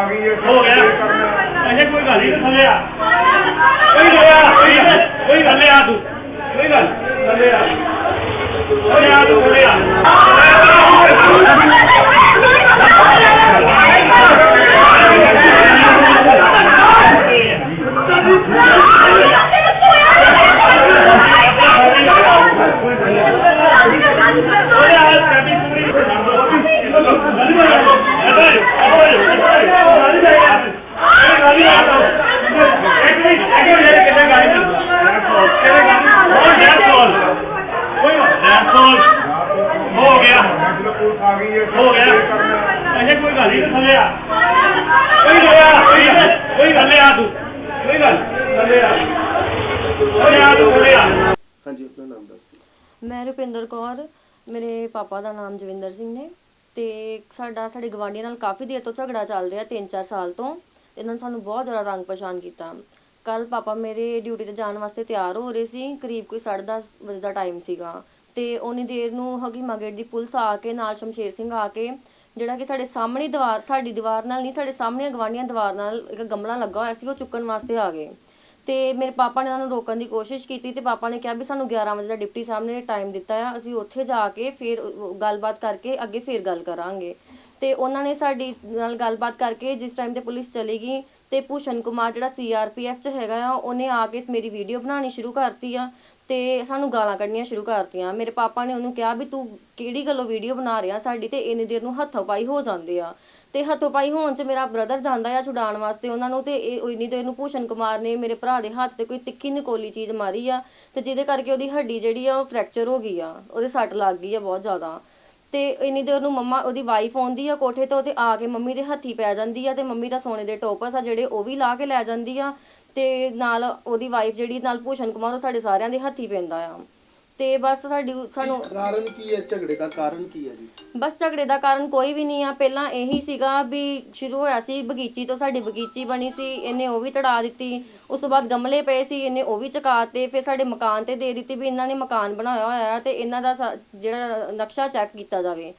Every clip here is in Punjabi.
ਆ ਗਈ ਹੈ। ਹੋ ਗਿਆ। ਅਜੇ ਕੋਈ ਗੱਲ ਨਹੀਂ ਥੱਲੇ ਆ। ਕੋਈ ਗੱਲ ਆ ਕੋਈ ਗੱਲ- ਕੋਈ ਗੱਲ ਆ ਤੂੰ। ਕੋਈ ਗੱਲ ਥੱਲੇ ਆ। ਥੱਲੇ ਆ ਤੂੰ ਥੱਲੇ ਆ ਉਹਦੇ ਹਾਲ ਕਾਬੀ ਪੂਰੀ ਹੋ ਗਿਆ ਪੁਲਿਸ ਆ ਗਈ ਹੈ ਹੋ ਗਿਆ ਅਜੇ ਕੋਈ ਗੱਲ ਨਹੀਂ ਥੱਲੇ ਆ ਕੋਈ ਗੱਲ ਆ ਕੋਈ ਗੱਲ- ਕੋਈ ਗੱਲ ਆ ਤੂੰ ਕੋਈ ਗੱਲ ਥੱਲੇ ਆ ਥੱਲੇ ਆ ਤੂੰ ਥੱਲੇ ਆ ਹਾਂਜੀ ਆਪਣਾ ਨਾਮ ਦੱਸ ਦਿਓ ਮੈਂ ਰੁਪਿੰਦਰ ਕੌਰ, ਮੇਰੇ ਪਾਪਾ ਦਾ ਨਾਮ ਜਵਿੰਦਰ ਸਿੰਘ ਨੇ ਅਤੇ ਸਾਡਾ, ਸਾਡੇ ਗੁਆਂਢੀਆਂ ਨਾਲ ਕਾਫੀ ਦੇਰ ਤੋਂ ਝਗੜਾ ਚੱਲ ਰਿਹਾ 3-4 ਸਾਲ ਤੋਂ ਤੇ ਇਹਨਾਂ ਨੇ ਸਾਨੂੰ ਬਹੁਤ ਜ਼ਿਆਦਾ ਰੰਗ ਪਛਾਣ ਕੀਤਾ। ਕੱਲ੍ਹ ਪਾਪਾ ਮੇਰੇ ਡਿਊਟੀ ਤੇ ਜਾਣ ਵਾਸਤੇ ਤਿਆਰ ਹੋ ਰਹੇ ਸੀ, ਕਰੀਬ ਕੋਈ ਸਾਢੇ ਦਸ ਵਜੇ ਦਾ ਟਾਈਮ ਸੀਗਾ ਅਤੇ ਉਨੀ ਦੇਰ ਨੂੰ ਹਕੀਮਾ ਗੇਟ ਦੀ ਪੁਲਿਸ ਆ ਕੇ, ਨਾਲ ਸ਼ਮਸ਼ੇਰ ਸਿੰਘ ਆ ਕੇ, ਜਿਹੜਾ ਕਿ ਸਾਡੇ ਸਾਹਮਣੇ ਦੀਵਾਰ, ਸਾਡੀ ਦੀਵਾਰ ਨਾਲ ਨਹੀਂ, ਸਾਡੇ ਸਾਹਮਣੇ ਗਵਾਂਢੀਆਂ ਦੀਵਾਰ ਨਾਲ ਇੱਕ ਗਮਲਾ ਲੱਗਾ ਹੋਇਆ ਸੀ, ਉਹ ਚੁੱਕਣ ਵਾਸਤੇ ਆ ਗਏ। ਤੇ ਮੇਰੇ ਪਾਪਾ ਨੇ ਉਹਨਾਂ ਨੂੰ ਰੋਕਣ ਦੀ ਕੋਸ਼ਿਸ਼ ਕੀਤੀ ਤੇ ਪਾਪਾ ਨੇ ਕਿਹਾ ਵੀ ਸਾਨੂੰ 11 ਵਜੇ ਦਾ ਡਿਪਟੀ ਸਾਹਿਬ ਨੇ ਟਾਈਮ ਦਿੱਤਾ ਆ, ਅਸੀਂ ਉੱਥੇ ਜਾ ਕੇ ਫਿਰ ਗੱਲਬਾਤ ਕਰਕੇ ਅੱਗੇ ਫਿਰ ਗੱਲ ਕਰਾਂਗੇ। ਤੇ ਉਹਨਾਂ ਨੇ ਸਾਡੀ ਨਾਲ ਗੱਲਬਾਤ ਕਰਕੇ ਜਿਸ ਟਾਈਮ ਤੇ ਪੁਲਿਸ ਚਲੀ ਗਈ ਤੇ ਭੂਸ਼ਣ ਕੁਮਾਰ ਜਿਹੜਾ ਸੀਆਰਪੀਐਫ ਚ ਹੈਗਾ ਆ, ਉਹਨੇ ਆ ਕੇ ਮੇਰੀ ਵੀਡੀਓ ਬਣਾਉਣੀ ਸ਼ੁਰੂ ਕਰਤੀ ਆ ਤੇ ਸਾਨੂੰ ਗਾਲਾਂ ਕੱਢਣੀਆਂ ਸ਼ੁਰੂ ਕਰਤੀਆਂ। ਮੇਰੇ ਪਾਪਾ ਨੇ ਉਹਨੂੰ ਕਿਹਾ ਵੀ ਤੂੰ ਕਿਹੜੀ ਗੱਲੋਂ ਵੀਡੀਓ ਬਣਾ ਰਿਹਾ, ਸਾਡੀ ਤੇ ਇੰਨੀ ਦੇਰ ਨੂੰ ਹੱਥੋਂ ਪਾਈ ਹੋ ਜਾਂਦੇ ਆ। ਤੇ ਹੱਥੋਂ ਪਾਈ ਹੋਣ ਚ ਮੇਰਾ ਬ੍ਰਦਰ ਜਾਂਦਾ ਆ ਛੁਡਾਉਣ ਵਾਸਤੇ। ਉਹਨਾਂ ਨੂੰ ਤੇ ਇਹ ਇੰਨੀ ਦੇਰ ਨੂੰ ਭੂਸ਼ਣ ਕੁਮਾਰ ਨੇ ਮੇਰੇ ਭਰਾ ਦੇ ਹੱਥ ਤੇ ਕੋਈ ਤਿੱਖੀ ਨਿਕੋਲੀ ਚੀਜ਼ ਮਾਰੀ ਆ। ਤੇ ਜਿਹਦੇ ਕਰਕੇ ਉਹਦੀ ਹੱਡੀ ਜਿਹੜੀ ਆ ਉਹ ਫ੍ਰੈਕਚਰ ਹੋ ਗਈ ਆ। ਉਹਦੇ ਸੱਟ ਲੱਗ ਗਈ ਆ ਬਹੁਤ ਜ਼ਿਆਦਾ। ਤੇ ਇੰਨੀ ਦੇਰ ਨੂੰ ਮੰਮਾ ਉਹਦੀ ਵਾਈਫ ਆਉਂਦੀ ਆ ਕੋਠੇ ਤੋਂ ਤੇ ਆ ਕੇ ਮੰਮੀ ਦੇ ਹੱਥੀ ਪੈ ਜਾਂਦੀ ਆ ਤੇ ਮੰਮੀ ਦਾ ਸੋਨੇ ਦੇ ਟੋਪਸ ਆ ਜਿਹੜੇ ਉਹ ਵੀ ਲਾ ਕੇ ਲੈ ਜਾਂਦੀ ਆ। ਤੇ ਨਾਲ ਉਹਦੀ ਵਾਈਫ ਜਿਹੜੀ ਨਾਲ ਭੂਸ਼ਣ ਕੁਮਾਰ ਉਹ ਸਾਡੇ ਸਾਰਿਆਂ ਦੇ ਹੱਥੀ ਪੈਂਦਾ ਆ। ਤੇ ਬਸ ਸਾਡੀ ਸਾਨੂੰ ਕਾਰਨ ਕੀ ਹੈ? ਝਗੜੇ ਦਾ ਕਾਰਨ ਕੀ ਹੈ ਜੀ? ਬਸ ਝਗੜੇ ਦਾ ਕਾਰਨ ਕੋਈ ਵੀ ਨਹੀਂ ਆ। ਪਹਿਲਾਂ ਇਹੀ ਸੀਗਾ ਵੀ ਸ਼ੁਰੂ ਹੋਇਆ ਸੀ ਬਗੀਚੀ ਤੋਂ ਸਾਡੀ ਬਗੀਚੀ ਬਣੀ ਸੀ ਇਹਨੇ ਉਹ ਵੀ ਤੜਾ ਦਿੱਤੀ। ਉਸ ਤੋਂ ਬਾਅਦ ਗਮਲੇ ਪਏ ਸੀ ਇਹਨੇ ਉਹ ਵੀ ਚਕਾਤੇ ਫਿਰ ਸਾਡੇ ਮਕਾਨ ਤੇ ਦੇ ਦਿੱਤੀ ਵੀ ਇਹਨਾਂ ਨੇ ਮਕਾਨ ਬਣਾਇਆ ਹੋਇਆ ਹੈ ਤੇ ਇਹਨਾਂ ਦਾ ਸਾ- ਜਿਹੜਾ ਨਕਸ਼ਾ ਚੈੱਕ ਕੀਤਾ ਜਾਵੇ।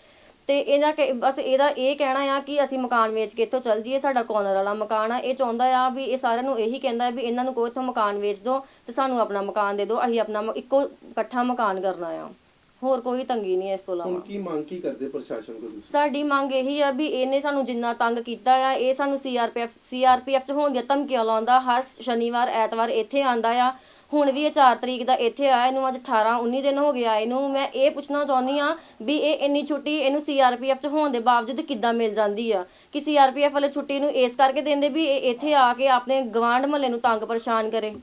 ਤੇ ਇਹਦਾ ਕਿ- ਬਸ ਇਹਦਾ ਇਹ ਕਹਿਣਾ ਆ ਕਿ ਅਸੀਂ ਮਕਾਨ ਵੇਚ ਕੇ ਇੱਥੋਂ ਚੱਲ ਜੀਏ ਸਾਡਾ ਕੋਨਰ ਵਾਲਾ ਮਕਾਨ ਆ। ਇਹ ਚਾਹੁੰਦਾ ਆ ਵੀ ਇਹ ਸਾਰਿਆਂ ਨੂੰ ਇਹੀ ਕਹਿੰਦਾ ਵੀ ਇਹਨਾਂ ਨੂੰ ਕੋਈ ਇੱਥੋਂ ਮਕਾਨ ਵੇਚ ਦਿਓ ਤੇ ਸਾਨੂੰ ਆਪਣਾ ਮਕਾਨ ਦੇ ਦਿਓ ਅਸੀਂ ਆਪਣਾ ਮ- ਇੱਕੋ ਇਕੱਠਾ ਮਕਾਨ ਕਰਨਾ ਆ। ਹੋਰ ਕੋਈ ਤੰਗੀ ਨਹੀਂ ਹੈ ਇਸ ਤੋਂ ਇਲਾਵਾ। ਹੁਣ ਕੀ ਮੰਗ ਕੀ ਕਰਦੇ ਪ੍ਰਸ਼ਾਸਨ ਕੋਲ? ਸਾਡੀ ਮੰਗ ਇਹੀ ਆ ਵੀ ਇਹਨੇ ਸਾਨੂੰ ਜਿੰਨਾ ਤੰਗ ਕੀਤਾ ਆ ਇਹ ਸਾਨੂੰ ਸੀਆਰਪੀਐਫ ਸੀਆਰਪੀਐਫ ਚ ਹੋਣ ਦੀਆਂ ਧਮਕੀਆਂ ਲਾਉਂਦਾ ਹਰ ਸ਼ਨੀਵਾਰ ਐਤਵਾਰ ਇੱਥੇ ਆਂਦਾ ਆ। ਹੁਣ ਵੀ ਇਹ 4 ਤਰੀਕ ਦਾ ਇੱਥੇ ਆਇਆ ਇਹਨੂੰ ਅੱਜ 18 19 ਦਿਨ ਹੋ ਗਿਆ ਇਹਨੂੰ। ਮੈਂ ਇਹ ਪੁੱਛਣਾ ਚਾਹੁੰਦੀ ਆ ਵੀ ਇਹ ਇੰਨੀ ਛੁੱਟੀ ਇਹਨੂੰ ਸੀਆਰਪੀਐਫ ਚ ਹੋਣ ਦੇ ਬਾਵਜੂਦ ਕਿੱਦਾਂ ਮਿਲ ਜਾਂਦੀ ਆ? ਕਿ ਸੀਆਰਪੀਐਫ ਵਾਲੇ ਛੁੱਟੀ ਨੂੰ ਇਸ ਕਰਕੇ ਦਿੰਦੇ ਵੀ ਇਹ ਇੱਥੇ ਆ ਕੇ ਆਪਣੇ ਗਵਾਂਢ ਮਹੱਲੇ ਨੂੰ ਤੰਗ ਪਰੇਸ਼ਾਨ ਕਰੇ।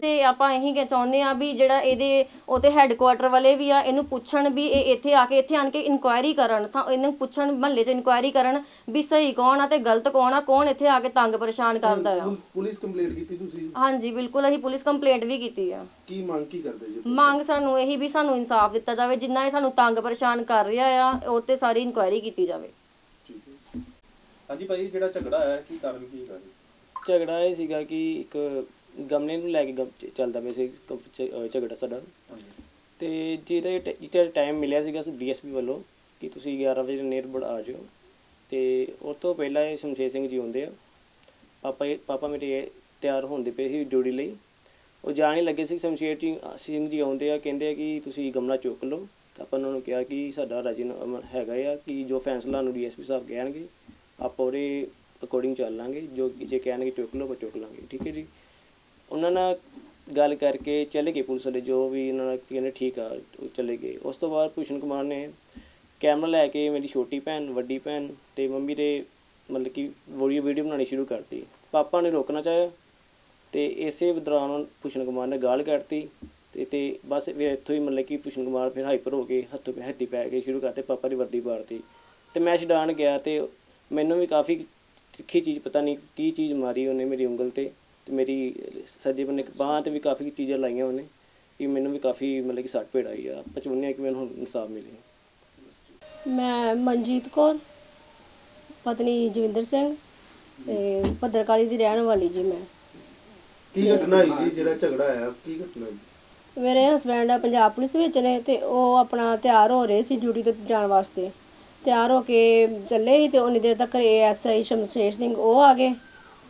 ਤੇ ਆਪਾਂ ਇਹੀ ਕਹਿ ਚਾਹੁੰਦੇ ਆ ਵੀ ਜਿਹੜਾ ਇਹਦੇ ਉਹਤੇ ਹੈੱਡਕੁਆਟਰ ਵਾਲੇ ਵੀ ਆ ਇਹਨੂੰ ਪੁੱਛਣ ਵੀ ਇਹ ਇੱਥੇ ਆ ਕੇ ਇੱਥੇ ਆਣ ਕੇ ਇਨਕੁਆਇਰੀ ਕਰਨ ਸਾ- ਇਹਨੂੰ ਪੁੱਛਣ ਮਹੱਲੇ 'ਚ ਇਨਕੁਆਇਰੀ ਕਰਨ ਵੀ ਸਹੀ ਕੌਣ ਆ ਤੇ ਗਲਤ ਕੌਣ ਆ ਕੌਣ ਇੱਥੇ ਆ ਕੇ ਤੰਗ ਪਰੇਸ਼ਾਨ ਕਰਦਾ ਆ। ਪੁਲਿਸ- ਪੁਲਿਸ ਕੰਪਲੇਂਟ ਕੀਤੀ ਤੁਸੀਂ? ਹਾਂਜੀ ਬਿਲਕੁਲ ਅਸੀਂ ਪੁਲਿਸ ਕੰਪਲੇਂਟ ਵੀ ਕੀਤੀ ਆ। ਕੀ ਮੰਗ ਕੀ ਕਰਦੇ ਜੀ ਮੰਗ ਸਾਨੂੰ ਇਹੀ ਵੀ ਸਾਨੂੰ ਇਨਸਾਫ ਦਿੱਤਾ ਜਾਵੇ ਜਿੰਨਾ ਇਹ ਸਾਨੂੰ ਤੰਗ ਪਰੇਸ਼ਾਨ ਕਰ ਰਿਹਾ ਆ ਉਹ ਤੇ ਸਾਰੀ ਇਨਕੁਆਇਰੀ ਕੀਤੀ ਜਾਵੇ। ਠੀਕ ਹੈ। ਹਾਂਜੀ ਭਾਈ ਜਿਹੜਾ ਝਗੜਾ ਹੈ ਕੀ ਕਾਰਨ ਕੀ ਹੈਗਾ ਜੀ ਝਗੜਾ ਇਹ ਸੀਗਾ ਕਿ ਇੱਕ ਗਮਲੇ ਨੂੰ ਲੈ ਕੇ ਗਮ- ਚੱਲਦਾ ਪਿਆ ਸੀ ਕ- ਝਗੜਾ ਸਾਡਾ। ਤੇ ਜਿਹਦੇ ਟ- ਜਿਹਦੇ ਟਾਈਮ ਮਿਲਿਆ ਸੀਗਾ ਡੀਐਸਪੀ ਵੱਲੋਂ ਕਿ ਤੁਸੀਂ 11 ਵਜੇ ਨੇਰ ਬੜ ਆ ਜਾਓ ਤੇ ਉਸ ਤੋਂ ਪਹਿਲਾਂ ਇਹ ਸ਼ਮਸ਼ੇਰ ਸਿੰਘ ਜੀ ਆਉਂਦੇ ਆ। ਪਾਪਾ ਇਹ- ਪਾਪਾ ਮੇਰੇ ਤਿਆਰ ਹੁੰਦੇ ਪਏ ਸੀ ਡਿਊਟੀ ਲਈ। ਉਹ ਜਾਣ ਹੀ ਲੱਗੇ ਸੀ ਸ਼ਮਸ਼ੇਰ ਜੀ ਸਿੰਘ ਜੀ ਆਉਂਦੇ ਆ ਕਹਿੰਦੇ ਆ ਕਿ ਤੁਸੀਂ ਗਮਲਾ ਚੁੱਕ ਲਓ। ਆਪਾਂ ਉਹਨਾਂ ਨੂੰ ਕਿਹਾ ਕਿ ਸਾਡਾ ਰਾਜੀਨਾਮਾ ਹੈਗਾ ਆ ਕਿ ਜੋ ਫੈਸਲਾ ਨੂੰ ਡੀਐਸਪੀ ਸਾਹਿਬ ਕਹਿਣਗੇ ਆਪਾਂ ਉਹਦੇ ਅਕੋਰਡਿੰਗ ਚੱਲਾਂਗੇ ਜੋ ਜੇ ਕਹਿਣਗੇ ਚੁੱਕ ਲਓ ਆਪਾਂ ਚੁੱਕ ਲਾਂਗੇ। ਠੀਕ ਹੈ ਜੀ? ਉਹਨਾਂ ਨਾਲ ਗੱਲ ਕਰਕੇ ਚਲੇ ਗਏ ਪੁਲਿਸ ਵਾਲੇ, ਜੋ ਵੀ ਉਹਨਾਂ ਨਾਲ ਕਹਿੰਦੇ ਠੀਕ ਆ, ਉਹ ਚਲੇ ਗਏ। ਉਸ ਤੋਂ ਬਾਅਦ ਭੂਸ਼ਣ ਕੁਮਾਰ ਨੇ ਕੈਮਰਾ ਲੈ ਕੇ ਮੇਰੀ ਛੋਟੀ ਭੈਣ, ਵੱਡੀ ਭੈਣ ਅਤੇ ਮੰਮੀ ਦੇ ਮਤਲਬ ਕਿ ਵੀਡੀਓ ਵੀਡੀਓ ਬਣਾਉਣੀ ਸ਼ੁਰੂ ਕਰਤੀ। ਪਾਪਾ ਨੇ ਰੋਕਣਾ ਚਾਹਿਆ ਅਤੇ ਇਸੇ ਦੌਰਾਨ ਭੂਸ਼ਣ ਕੁਮਾਰ ਨੇ ਗਾਲ ਕੱਢਤੀ ਅਤੇ ਤੇ ਬਸ ਫਿਰ ਇੱਥੋਂ ਹੀ ਮਤਲਬ ਕਿ ਭੂਸ਼ਣ ਕੁਮਾਰ ਫਿਰ ਹਾਈਪਰ ਹੋ ਕੇ ਹੱਥੋਂ ਪੈ ਹੱਥੀ ਪੈ ਕੇ ਸ਼ੁਰੂ ਕਰਤੇ, ਪਾਪਾ ਦੀ ਵਰਦੀ ਪਾੜਤੀ ਅਤੇ ਮੈਂ ਛਡਾਣ ਗਿਆ ਅਤੇ ਮੈਨੂੰ ਵੀ ਕਾਫੀ ਤਿੱਖੀ ਚੀਜ਼ ਪਤਾ ਨਹੀਂ ਕੀ ਚੀਜ਼ ਮਾਰੀ ਉਹਨੇ ਮੇਰੀ ਉਂਗਲ ਤੇ। ਤੇ ਮੇਰੀ ਸੱਜੇ ਬੰਨੇ ਬਾਹਾਂ ਤੇ ਵੀ ਕਾਫੀ ਚੀਜ਼ਾਂ ਲਾਈਆਂ ਉਹਨੇ ਕਿ ਮੈਨੂੰ ਵੀ ਕਾਫੀ ਮਤਲਬ ਕਿ ਸੱਟ ਭੇੜ ਆਈ ਆ ਪਚਵੰਨੇ ਕਿ ਮੈਨੂੰ ਹੁਣ ਇਨਸਾਫ ਮਿਲੇ। ਮੈਂ ਮਨਜੀਤ ਕੌਰ ਪਤਨੀ ਜਵਿੰਦਰ ਸਿੰਘ ਤੇ ਭੱਦਰਕਾਲੀ ਦੀ ਰਹਿਣ ਵਾਲੀ ਜੀ ਮੈਂ। ਕੀ ਘਟਨਾ ਹੋਈ ਜੀ? ਜਿਹੜਾ ਝਗੜਾ ਆਇਆ ਕੀ ਘਟਨਾ ਹੋਈ? ਮੇਰੇ ਹਸਬੈਂਡ ਪੰਜਾਬ ਪੁਲਿਸ ਵਿੱਚ ਨੇ ਤੇ ਉਹ ਆਪਣਾ ਤਿਆਰ ਹੋ ਰਹੇ ਸੀ ਡਿਊਟੀ ਤੇ ਜਾਣ ਵਾਸਤੇ। ਤਿਆਰ ਹੋ ਕੇ ਚੱਲੇ ਸੀ ਤੇ ਉਨੀ ਦੇਰ ਤੱਕ ਏਐਸਆਈ ਸ਼ਮਸ਼ੇਰ ਸਿੰਘ ਉਹ ਆ ਗਏ।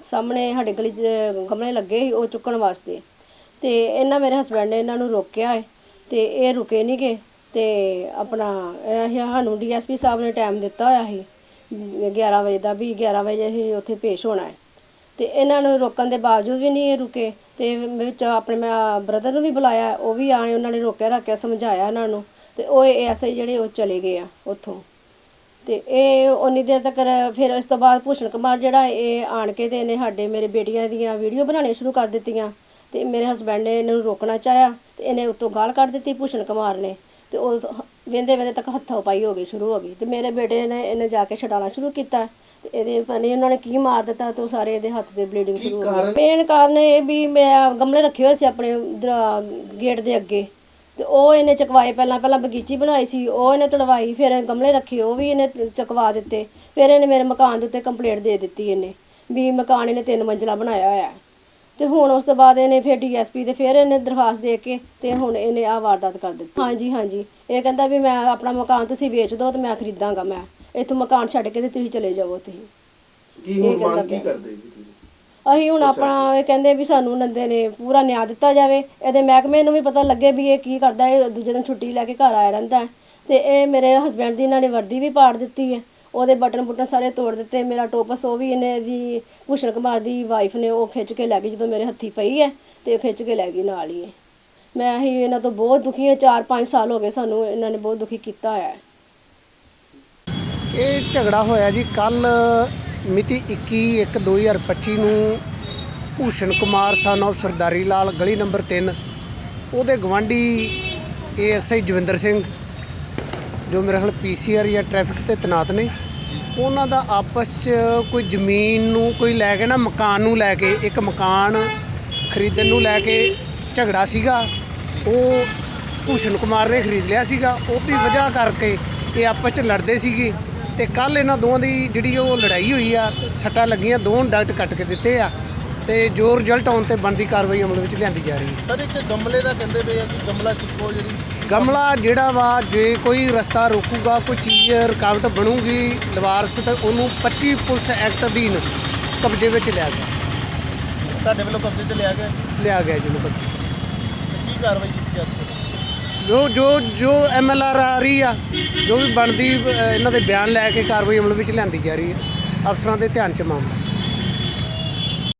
ਸਾਹਮਣੇ ਸਾਡੇ ਗਲੀ 'ਚ ਗਮਲੇ ਲੱਗੇ ਸੀ ਉਹ ਚੁੱਕਣ ਵਾਸਤੇ। ਅਤੇ ਇਹਨਾਂ ਮੇਰੇ ਹਸਬੈਂਡ ਨੇ ਇਹਨਾਂ ਨੂੰ ਰੋਕਿਆ ਹੈ ਅਤੇ ਇਹ ਰੁਕੇ ਨਹੀਂ ਗੇ ਅਤੇ ਆਪਣਾ ਇਹ ਸਾਨੂੰ ਪੀ ਸਾਹਿਬ ਨੇ ਟਾਈਮ ਦਿੱਤਾ ਹੋਇਆ ਸੀ 11 ਵਜੇ ਦਾ ਵੀ 11 ਵਜੇ ਅਸੀਂ ਉੱਥੇ ਪੇਸ਼ ਹੋਣਾ ਹੈ ਅਤੇ ਇਹਨਾਂ ਨੂੰ ਰੋਕਣ ਦੇ ਬਾਵਜੂਦ ਵੀ ਨਹੀਂ ਇਹ ਰੁਕੇ ਅਤੇ ਵਿੱਚ ਆਪਣੇ ਮੈਂ ਬ੍ਰਦਰ ਨੂੰ ਵੀ ਬੁਲਾਇਆ, ਉਹ ਵੀ ਆਏ, ਉਹਨਾਂ ਨੇ ਰੋਕਿਆ, ਰੱਖਿਆ, ਸਮਝਾਇਆ ਇਹਨਾਂ ਨੂੰ ਅਤੇ ਉਹ ਐਸਆਈ ਜਿਹੜੇ ਉਹ ਚਲੇ ਗਏ ਆ ਉੱਥੋਂ। ਤੇ ਇਹ ਉਨੀ ਦੇਰ ਤੱਕ ਫਿਰ ਇਸ ਤੋਂ ਬਾਅਦ ਭੂਸ਼ਣ ਕੁਮਾਰ ਜਿਹੜਾ ਇਹ ਆਣ ਕੇ ਤੇ ਇਹਨੇ ਸਾਡੇ ਮੇਰੇ ਬੇਟੀਆਂ ਦੀਆਂ ਵੀਡੀਓ ਬਣਾਉਣੀਆਂ ਸ਼ੁਰੂ ਕਰ ਦਿੱਤੀਆਂ ਤੇ ਮੇਰੇ ਹਸਬੰਡ ਨੇ ਇਹਨੂੰ ਰੋਕਣਾ ਚਾਹਿਆ ਤੇ ਇਹਨੇ ਉੱਤੋਂ ਗਾਲ ਕੱਢ ਦਿੱਤੀ ਭੂਸ਼ਣ ਕੁਮਾਰ ਨੇ ਤੇ ਉਹ ਵੇਂਦੇ ਵੇਂਦੇ ਤੱਕ ਹੱਥੋਂ ਪਾਈ ਹੋ ਗਈ ਸ਼ੁਰੂ ਹੋ ਗਈ ਤੇ ਮੇਰੇ ਬੇਟੇ ਨੇ ਇਹਨੇ ਜਾ ਕੇ ਛਡਾਉਣਾ ਸ਼ੁਰੂ ਕੀਤਾ ਤੇ ਇਹਦੇ ਪਤਾ ਨਹੀਂ ਉਹਨਾਂ ਨੇ ਕੀ ਮਾਰ ਦਿੱਤਾ ਤੇ ਉਹ ਸਾਰੇ ਇਹਦੇ ਹੱਥ ਦੇ ਬਲੀਡਿੰਗ ਸ਼ੁਰੂ ਹੋ ਗਈ ਮੇਨ ਕਾਰਨ ਇਹ ਵੀ ਮੈਂ ਗਮਲੇ ਰੱਖੇ ਹੋਏ ਸੀ ਆਪਣੇ ਗੇਟ ਦੇ ਅੱਗੇ। ਤੇ ਉਹ ਇਹਨੇ ਚਕਵਾਏ ਪਹਿਲਾਂ ਪਹਿਲਾਂ ਬਗੀਚੀ ਬਣਾਈ ਸੀ ਉਹ ਇਹਨੇ ਤੜਵਾਈ ਫਿਰ ਗਮਲੇ ਰੱਖੇ ਉਹ ਵੀ ਇਹਨੇ ਚਕਵਾ ਦਿੱਤੇ। ਫਿਰ ਇਹਨੇ ਮੇਰੇ ਮਕਾਨ ਦੇ ਉੱਤੇ ਕੰਪਲੇਂਟ ਦੇ ਦਿੱਤੀ ਇਹਨੇ ਵੀ ਮਕਾਨ ਇਹਨੇ ਤਿੰਨ ਮੰਜ਼ਲਾ ਬਣਾਇਆ ਹੋਇਆ ਹੈ। ਤੇ ਹੁਣ ਉਸ ਤੋਂ ਬਾਅਦ ਇਹਨੇ ਫਿਰ ਡੀਐਸਪੀ ਦੇ ਫਿਰ ਇਹਨੇ ਦਰਖਾਸਤ ਦੇ ਕੇ ਤੇ ਹੁਣ ਇਹਨੇ ਆ ਵਾਰਦਾਤ ਕਰ ਦਿੱਤੀ। ਹਾਂਜੀ ਹਾਂਜੀ। ਇਹ ਕਹਿੰਦਾ ਵੀ ਮੈਂ ਆਪਣਾ ਮਕਾਨ ਤੁਸੀਂ ਵੇਚ ਦਿਓ ਤੇ ਮੈਂ ਖਰੀਦਾਂਗਾ ਮੈਂ। ਇੱਥੋਂ ਮਕਾਨ ਛੱਡ ਕੇ ਤੇ ਤੁਸੀਂ ਚਲੇ ਜਾਵੋ ਤੁਸੀਂ ਕੀ ਹੁਣ ਮੰਗ ਕੀ ਕਰਦੇ ਜੀ? ਅਸੀਂ ਹੁਣ ਆਪਣਾ ਇਹ ਕਹਿੰਦੇ ਵੀ ਸਾਨੂੰ ਨੰਦੇ ਨੇ ਪੂਰਾ ਨਿਆਂ ਦਿੱਤਾ ਜਾਵੇ। ਇਹਦੇ ਮਹਿਕਮੇ ਨੂੰ ਵੀ ਪਤਾ ਲੱਗੇ ਵੀ ਇਹ ਕੀ ਕਰਦਾ ਹੈ ਦੂਜੇ ਦਿਨ ਛੁੱਟੀ ਲੈ ਕੇ ਘਰ ਆਇਆ ਰਹਿੰਦਾ ਹੈ। ਤੇ ਇਹ ਮੇਰੇ ਹਸਬੰਡ ਦੀ ਇਹਨਾਂ ਨੇ ਵਰਦੀ ਵੀ ਪਾੜ ਦਿੱਤੀ ਹੈ। ਉਹਦੇ ਬਟਨ ਬੁਟਨ ਸਾਰੇ ਤੋੜ ਦਿੱਤੇ। ਮੇਰਾ ਟੋਪਸ ਉਹ ਵੀ ਇਹਨੇ ਦੀ ਭੂਸ਼ਣ ਕੁਮਾਰ ਦੀ ਵਾਈਫ ਨੇ ਉਹ ਖਿੱਚ ਕੇ ਲੈ ਗਈ ਜਦੋਂ ਮੇਰੇ ਹੱਥੀ ਪਈ ਹੈ ਤੇ ਖਿੱਚ ਕੇ ਲੈ ਗਈ ਨਾਲ ਹੀ। ਮੈਂ ਹੀ ਇਹਨਾਂ ਤੋਂ ਬਹੁਤ ਦੁਖੀ ਹਾਂ। 4-5 ਸਾਲ ਹੋ ਗਏ ਸਾਨੂੰ ਇਹਨਾਂ ਨੇ ਬਹੁਤ ਦੁਖੀ ਕੀਤਾ ਹੋਇਆ ਹੈ। ਇਹ ਝਗੜਾ ਹੋਇਆ ਜੀ। ਕੱਲ ਮਿਤੀ 21/1/2025 ਨੂੰ ਭੂਸ਼ਣ ਕੁਮਾਰ ਸਨ of ਸਰਦਾਰੀ ਲਾਲ ਗਲੀ ਨੰਬਰ 3 ਉਹਦੇ ਗਵਾਂਢੀ ਏਐਸਆਈ ਜਵਿੰਦਰ ਸਿੰਘ, ਜੋ ਮੇਰੇ ਖਿਆਲ ਪੀਸੀਆਰ ਜਾਂ ਟ੍ਰੈਫਿਕ ਤੇ ਤੈਨਾਤ ਨੇ, ਉਹਨਾਂ ਦਾ ਆਪਸ 'ਚ ਕੋਈ ਜ਼ਮੀਨ ਨੂੰ ਕੋਈ ਲੈ ਕੇ ਨਾ, ਮਕਾਨ ਨੂੰ ਲੈ ਕੇ, ਇੱਕ ਮਕਾਨ ਖਰੀਦਣ ਨੂੰ ਲੈ ਕੇ ਝਗੜਾ ਸੀਗਾ, ਉਹ ਭੂਸ਼ਣ ਕੁਮਾਰ ਨੇ ਖਰੀਦ ਲਿਆ ਸੀਗਾ, ਉਹਦੀ ਵਜ੍ਹਾ ਕਰਕੇ ਇਹ ਆਪਸ 'ਚ ਲੜਦੇ ਸੀਗੇ। ਤੇ ਕੱਲ ਇਹਨਾਂ ਦੋਵਾਂ ਦੀ ਜਿਹੜੀ ਉਹ ਲੜਾਈ ਹੋਈ ਆ ਸੱਟਾਂ ਲੱਗੀਆਂ ਦੋਵਾਂ ਡਾਕਟ ਕੱਟ ਕੇ ਦਿੱਤੇ ਆ ਤੇ ਜੋ ਰਿਜ਼ਲਟ ਆਉਣ ਤੇ ਬਣਦੀ ਕਾਰਵਾਈ ਅਮਲ ਵਿੱਚ ਲਿਆਂਦੀ ਜਾ ਰਹੀ ਹੈ। ਸਰ ਇੱਕ ਗਮਲੇ ਦਾ ਕਹਿੰਦੇ ਪਏ ਆ ਕਿ ਗਮਲਾ ਚੁੱਕੋ ਜਿਹੜੀ ਗਮਲਾ ਜਿਹੜਾ ਵਾ ਜੇ ਕੋਈ ਰਸਤਾ ਰੋਕੂਗਾ ਕੋਈ ਚੀਜ਼ ਰੁਕਾਵਟ ਬਣੂਗੀ ਲਵਾਰਸ ਤੇ ਉਹਨੂੰ 25 ਪੁਲਿਸ ਐਕਟ ਅਧੀਨ ਕਬਜ਼ੇ ਵਿੱਚ ਲਿਆ ਗਿਆ। ਤੁਹਾਡੇ ਵੱਲੋਂ ਕਬਜ਼ੇ ਤੇ ਲਿਆ ਗਿਆ? ਲਿਆ ਗਿਆ ਕਬਜ਼ੇ ਵਿੱਚ। ਕੀ ਕਾਰਵਾਈ ਕੀਤੀ ਜਾ ਹੈ? ਜੋ ਜੋ ਜੋ ਐਮਐਲਆਰ ਆ ਰਹੀ ਆ ਜੋ ਵੀ ਬਣਦੀ ਅ, ਇਹਨਾਂ ਦੇ ਬਿਆਨ ਲੈ ਕੇ ਕਾਰਵਾਈ ਅਮਲ ਵਿੱਚ ਲਿਆਂਦੀ ਜਾ ਰਹੀ ਆ ਅਫਸਰਾਂ ਦੇ ਧਿਆਨ 'ਚ ਮਾਮਲਾ।